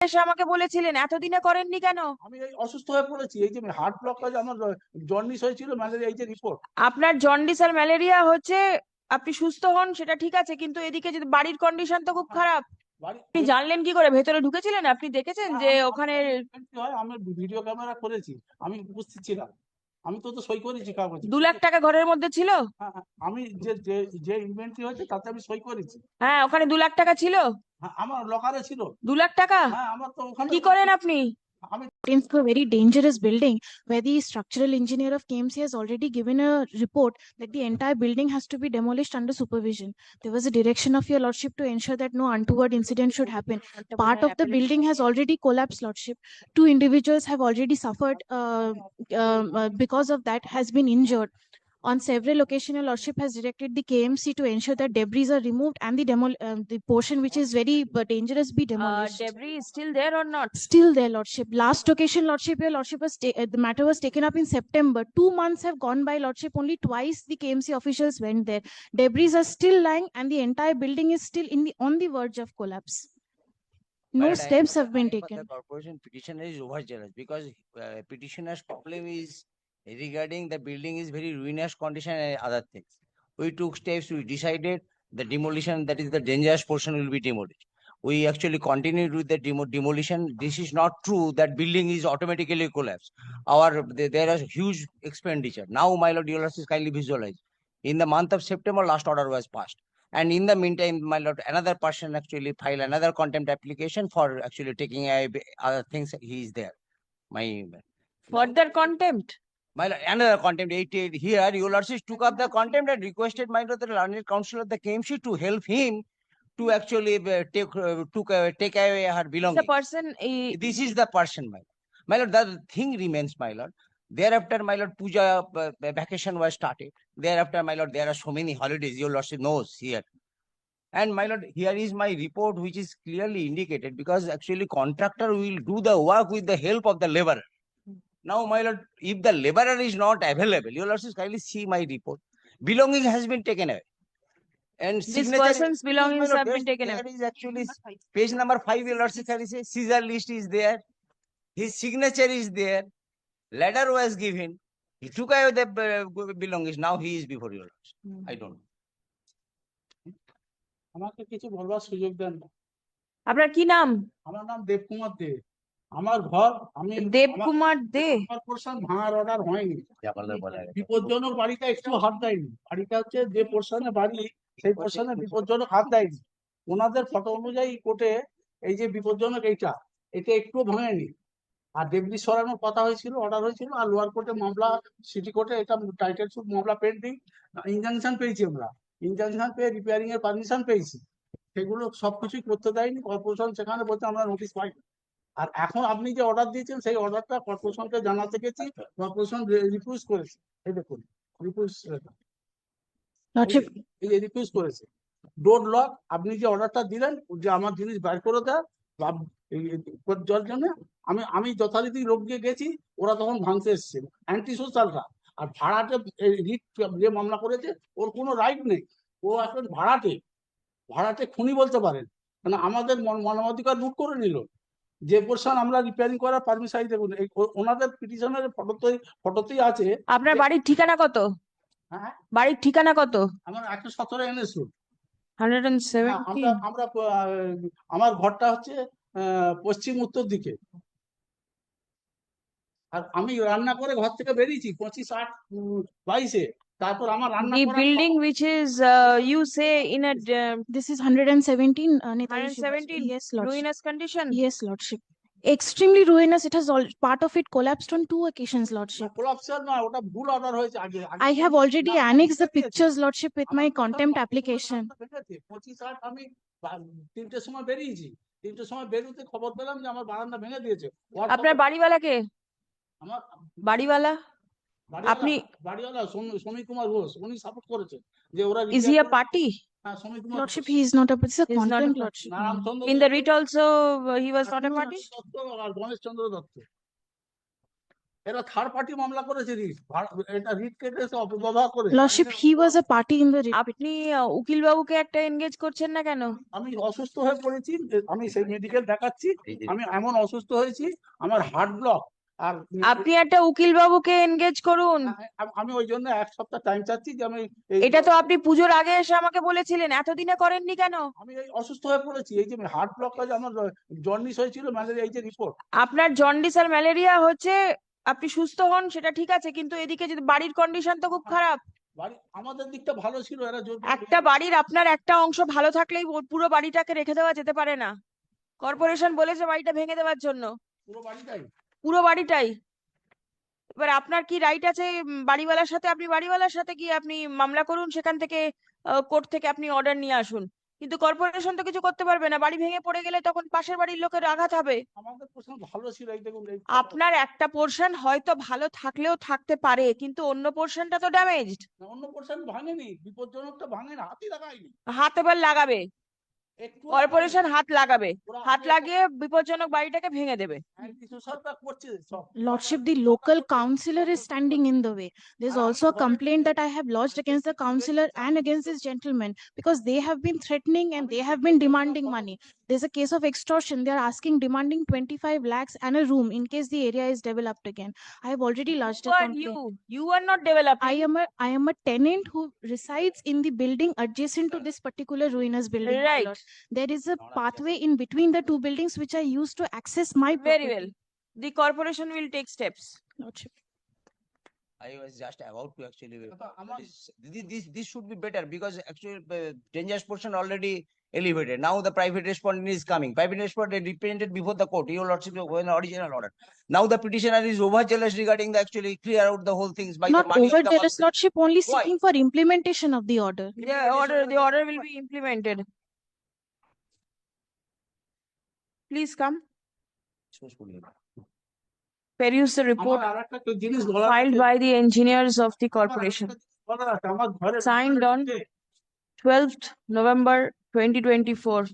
এসে আমাকে বলেছিলেন এতদিনে করেননি কেন? আমি এই অসুস্থ হয়ে পড়েছি এই যে হার্ট ব্লক আমার জন্ডিস হয়েছিল ম্যালেরিয়া এই যে রিপোর্ট আপনার জন্ডিস আর ম্যালেরিয়া হচ্ছে আপনি সুস্থ হন সেটা ঠিক আছে কিন্তু এদিকে যদি বাড়ির কন্ডিশন তো খুব খারাপ। আপনি জানলেন কি করে? ভেতরে ঢুকেছিলেন? আপনি দেখেছেন যে ওখানে হয় আমি ভিডিও ক্যামেরা করেছি আমি উপস্থিত ছিলাম। আমি তো তো সই করেছি কাগজ দু লাখ টাকা ঘরের মধ্যে ছিল? আমি যে যে ইনভেন্টরি হয়েছে তাতে আমি সই করেছি। হ্যাঁ ওখানে দু লাখ টাকা ছিল? হ্যাঁ, আমার লকারে ছিল দু লাখ টাকা হ্যাঁ আমার তো ওখানে কি করেন আপনি আমি into a very dangerous building where the structural engineer of KMC has already given a report that the entire building has to be demolished under supervision. There was a direction of your lordship to ensure that no untoward incident should happen. Part of the building has already collapsed, lordship. Two individuals have already suffered uh, um, uh, because of that, has been injured. On several occasions, your lordship has directed the KMC to ensure that debris are removed and the demo, uh, the portion which is very uh, dangerous be uh, demolished. Uh, debris is still there or not? Still there, lordship. Last occasion, lordship, your lordship was ta- uh, the matter was taken up in September. Two months have gone by, lordship. Only twice the KMC officials went there. Debris are still lying, and the entire building is still in the on the verge of collapse no steps have been taken. The corporation petition is overzealous because uh, petitioner's problem is regarding the building is very ruinous condition and other things. We took steps, we decided the demolition, that is the dangerous portion will be demolished. We actually continued with the demo demolition. This is not true that building is automatically collapsed. Our There is huge expenditure. Now, my lord, you is kindly visualized. In the month of September, last order was passed. And in the meantime, my lord, another person actually filed another contempt application for actually taking other things. He is there. My further contempt my another contempt eighty-eight here, your lordship took up the contempt and requested my lord, the learned council of the KMC to help him to actually uh, take, uh, took, uh, take away her belongings. the person This is the person, my lord. My lord, the thing remains, my lord. Thereafter, my lord, puja uh, vacation was started. Thereafter, my lord, there are so many holidays, your lordship knows here. And my lord, here is my report which is clearly indicated because actually contractor will do the work with the help of the laborer. Now, my lord, if the laborer is not available, your lordship kindly see my report. Belonging has been taken away. And this person's belongings have been taken away There is actually page number five, your lordship kindly say, Caesar list is there. His signature is there. Letter was given. He took away the uh, belongings. Now he is before your lordship. I don't. know. আমাকে কিছু বলবার সুযোগ দেন না। আপনার কি নাম আমার নাম দেবকুমার দে আমার ঘর আমি দেব আমার- কুমার দে। আমার পোর্শন ভাঙার অর্ডার হয়নি। বিপজ্জনক বাড়িটা একটু হাত দেয়নি। বাড়িটা হচ্ছে যে পোর্শনে বাড়ি সেই পোর্শনে বিপজ্জনক হাত দেয়নি। ওনাদের ফটো অনুযায়ী কোর্টে এই যে বিপজ্জনক এইটা এটা একটু ভাঙেনি। আর ডেবরি সরানোর কথা হয়েছিল অর্ডার হয়েছিল আর লোয়ার কোর্টে মামলা সিটি কোর্টে এটা টাইটেল সুট মামলা পেন্ডিং ইনজাংশন পেয়েছি আমরা। ইনজাংশন পেয়ে রিপেয়ারিং এর পারমিশন পেয়েছি। সেগুলো সবকিছুই করতে দেয়নি কর্পোরেশন সেখানে বলছে আমরা নোটিশ পাই আর এখন আপনি যে অর্ডার দিয়েছেন সেই অর্ডারটা কর্পোরেশনকে জানাতে গেছি কর্পোরেশন রিফিউজ করেছে। এই দেখুন রিফিউজ এই যে রিফিউজ করেছে। ডোর লক আপনি যে অর্ডারটা দিলেন যে আমার জিনিস বের করে দেয় যার জন্য আমি আমি যথারীতি লোক দিয়ে গেছি ওরা তখন ভাঙতে এসছে অ্যান্টি সোশ্যালরা আর ভাড়াটে রিট যে মামলা করেছে ওর কোনো রাইট নেই। ও এখন ভাড়াটে। ভাড়াটে খুনি বলতে পারেন। মানে আমাদের মন- মানবাধিকার লুট করে নিল। যে পোর্শন আমরা রিপেয়ারিং করার পারমিশন দেখুন ওনাদের পিটিশনের ফটোতেই ফটোতেই আছে আপনার বাড়ির ঠিকানা কত? হ্যাঁ বাড়ির ঠিকানা কত? আমার একশো সতেরো এনএস রোড হান্ড্রেড হ্যাঁ, সেভেন্টি আমরা আমরা ঘরটা হচ্ছে পশ্চিম উত্তর দিকে। আর আমি রান্না করে ঘর থেকে বেরিয়েছি পঁচিশ আট বাইশে। তারপর আমার রান্না The building which is, uh, you say in a uh, this is hundred and seventeen, uh, Netaji Subhash. 117 Yes, Lordship. ruinous condition? Yes, Lordship. Extremely ruinous. It has all, part of it collapsed on two occasions, Lordship. কোলাপসার না ওটা ভুল order হয়েছে আগে আগে I have already না, annexed the ভেঙে pictures, Lordship, with my আমার contempt application. ঘরটা ভেঙেছে। পঁচিশ আট আমি বা- তিনটের সময় বেরিয়েছি তিনটের সময় বেরোতে খবর পেলাম যে আমার বারান্দা ভেঙে দিয়েছে ওর আপনার বাড়িওয়ালাকে আমার বাড়িওয়ালা বাড়িওয়ালা- আপনি- বাড়িওয়ালা সমী- কুমার ঘোষ উনি সাপোর্ট করেছেন যে ওরা party? হ্যাঁ, Samir Kumar Lordship, he is not a, this a He is a. Lordship. In the writ also, uh, he was not a party? Ganesh Chandra Dutta এরা থার্ড পার্টি মামলা করেছে রিট এটা রিট অপব্যবহার করে writ আপনি উকিল বাবুকে একটা এনগেজ করছেন না কেন আমি অসুস্থ হয়ে পড়েছি আমি সেই মেডিকেল দেখাচ্ছি আমি এমন অসুস্থ হয়েছি আমার হার্ট ব্লক আর আপনি একটা উকিল বাবুকে এনগেজ করুন। আমি ওই জন্য এক সপ্তাহ টাইম চাচ্ছি যে আমি এটা তো আপনি পুজোর আগে এসে আমাকে বলেছিলেন এতদিনে করেননি কেন? আমি এই অসুস্থ হয়ে পড়েছি এই যে হার্ট ব্লক কাজ আমার জন্ডিস হয়েছিল ম্যালেরিয়া এই যে রিপোর্ট আপনার জন্ডিস আর ম্যালেরিয়া হচ্ছে আপনি সুস্থ হন সেটা ঠিক আছে কিন্তু এদিকে যদি বাড়ির কন্ডিশন তো খুব খারাপ। আমাদের দিকটা ভালো ছিল এরা একটা বাড়ির আপনার একটা অংশ ভালো থাকলেই পুরো বাড়িটাকে রেখে দেওয়া যেতে পারে না। কর্পোরেশন বলেছে বাড়িটা ভেঙে দেওয়ার জন্য। পুরো বাড়িটাই? পুরো বাড়িটাই। এবার আপনার কি রাইট আছে? বাড়িওয়ালার সাথে আপনি বাড়িওয়ালার সাথে গিয়ে আপনি মামলা করুন সেখান থেকে কোর্ট থেকে আপনি অর্ডার নিয়ে আসুন। কিন্তু কর্পোরেশন তো কিছু করতে পারবে না। বাড়ি ভেঙে পড়ে গেলে তখন পাশের বাড়ির লোকের আঘাত হবে। আপনার একটা পোর্শন হয়তো ভালো থাকলেও থাকতে পারে কিন্তু অন্য পোর্শনটা তো ড্যামেজড অন্য পোর্শন ভাঙেনি বিপজ্জনকটা ভাঙেনি লাগায়নি। হাত এবার লাগাবে। কর্পোরেশন হাত লাগাবে ওরা হাত আগে লাগিয়ে বিপজ্জনক বাড়িটাকে ভেঙে দেবে সরকার করছে সব Lordship, the local councillor is standing in the way. There's also a complaint that I have lodged against the councillor and against this gentleman because they have been threatening and they have been demanding money. there's a case of extortion. They're asking demanding 25 lakhs and a room in case the area is developed again. I have already lodged who a complaint. you. You are not developed i am a i am a tenant who resides in the building adjacent to this particular ruinous building right. There is a pathway in between the two buildings which i use to access my property. very well. The corporation will take steps. Lordship. I was just about to actually. This, this, this should be better because actually uh, dangerous portion already elevated. Now the private respondent is coming. Private respondent represented before the court. Your lordship when an original order. Now the petitioner is over jealous regarding the actually clear out the whole things by not the overzealous. Lordship only seeking Why? for implementation of the order. Yeah, order. The order will be implemented. Please come. Peruse the report filed by the engineers of the corporation. Signed on 12th November twenty twenty-four.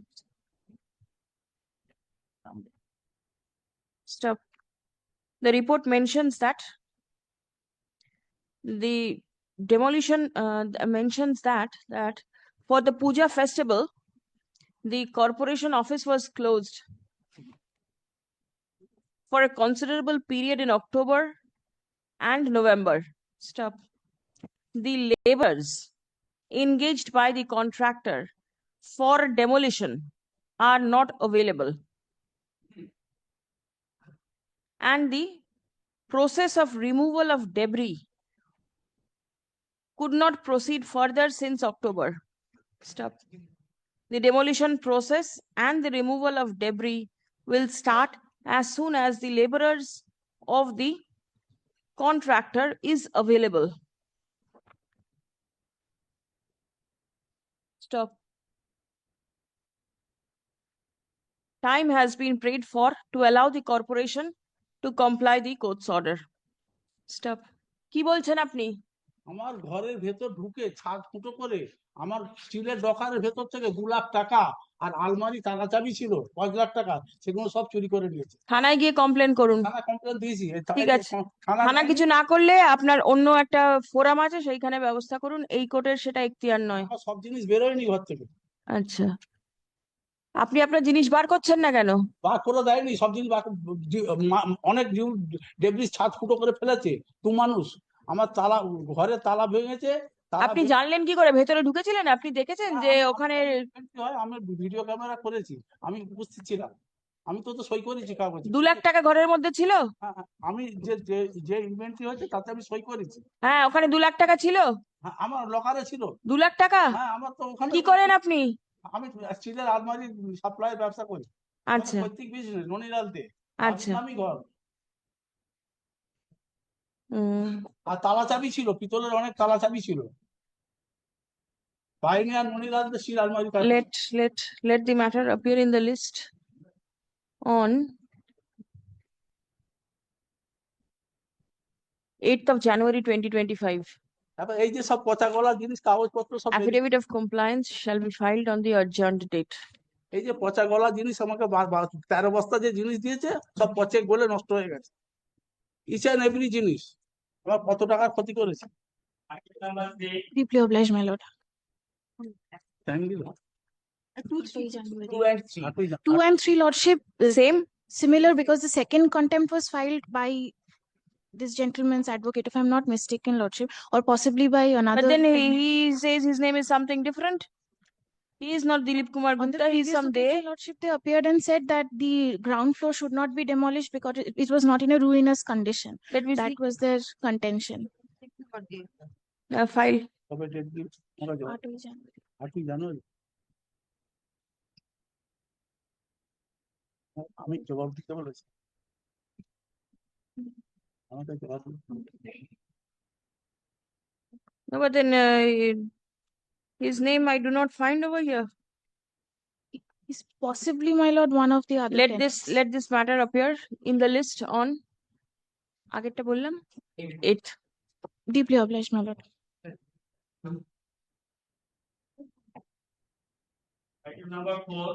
Stop. The report mentions that the demolition uh, mentions that that for the puja festival, the corporation office was closed for a considerable period in October and November. Stop. The laborers engaged by the contractor for demolition are not available. And the process of removal of debris could not proceed further since October. Stop. The demolition process and the removal of debris will start as soon as the laborers of the contractor is available. Stop. Time has been prayed for to allow the corporation to comply the court's order. Stop. কি বলছেন আপনি? আমার ঘরের ভেতর ঢুকে ছাদ ফুটো করে আমার স্টিলের ডকারের ভেতর থেকে দু লাখ টাকা আর আলমারি তালা চাবি ছিল পাঁচ লাখ টাকা সেগুলো সব চুরি করে নিয়েছে। থানায় গিয়ে কমপ্লেন করুন। থানা কমপ্লেন দিয়েছি। ঠিক আছে। থানা কিছু না করলে আপনার অন্য একটা ফোরাম আছে সেইখানে ব্যবস্থা করুন। এই কোর্টের সেটা এখতিয়ার নয়। সব জিনিস বেরোয়নি ঘর থেকে। আচ্ছা। আপনি আপনার জিনিস বার করছেন না কেন? বার করে দেয়নি সব জিনিস অনেক ডেবরিজ ছাদ ফুটো করে ফেলেছে দু মানুষ। আমার তালা ঘরে তালা ভেঙেছে আপনি জানলেন কি করে? ভেতরে ঢুকেছিলেন? আপনি দেখেছেন যে ওখানে আমি ভিডিও ক্যামেরা করেছি আমি উপস্থিত ছিলাম। আমি তো তো সই করেছি কাগজে। দু লাখ টাকা ঘরের মধ্যে ছিল? হ্যাঁ, হ্যাঁ, আমি যে যে যে ইনভেন্টরি হয়েছে তাতে আমি সই করেছি। হ্যাঁ ওখানে দু লাখ টাকা ছিল? হ্যাঁ, আমার লকারে ছিল। দু লাখ টাকা? হ্যাঁ আমার তো ওখানে কি করেন আপনি? আমি স্টিলের আলমারি সাপ্লাই ব্যবসা করি। আচ্ছা। প্রত্যেক বিজনেস ননিরালতে আচ্ছা। আমি ঘর। আর তালা চাবি ছিল পিতলের অনেক তালা চাবি ছিল বাইরে আর ননিরালতে স্টিল আলমারি কাজ let let let the matter appear in the list on eighth of January twenty twenty-five. তারপর এই যে সব পচা গলা জিনিস কাগজপত্র সব Affidavit of compliance shall be filed on the adjourned date. এই যে পচা গলা জিনিস আমাকে বা- বা- তেরো বস্তা যে জিনিস দিয়েছে সব পচে গলে নষ্ট হয়ে গেছে ইচ অ্যান্ড এভরি জিনিস আমার কত টাকার ক্ষতি করেছে. Two and three. lordship, uh, Same? similar because the second contempt was filed by this gentleman's advocate, if I'm not mistaken, lordship, or possibly by another. But then he, admin- he says his name is something different. He is not Dilip Kumar On the Gupta, he's previous some occasion, day. lordship, they appeared and said that the ground floor should not be demolished because it, it was not in a ruinous condition. Let me That see, was their contention. uh, file. কবে date দিল আমরা জবাব- আটই January. আটই জানুয়ারি আমি জবাব দিতে বলেছি আমাকে জবাব দিতে- No, but then, uh, his name I do not find over here. Is possibly, my lord, one of the other Let this, tenants. let this matter appear in the list on. আগেরটা বললাম? Eighth. Deeply obliged, my lord. Item number four,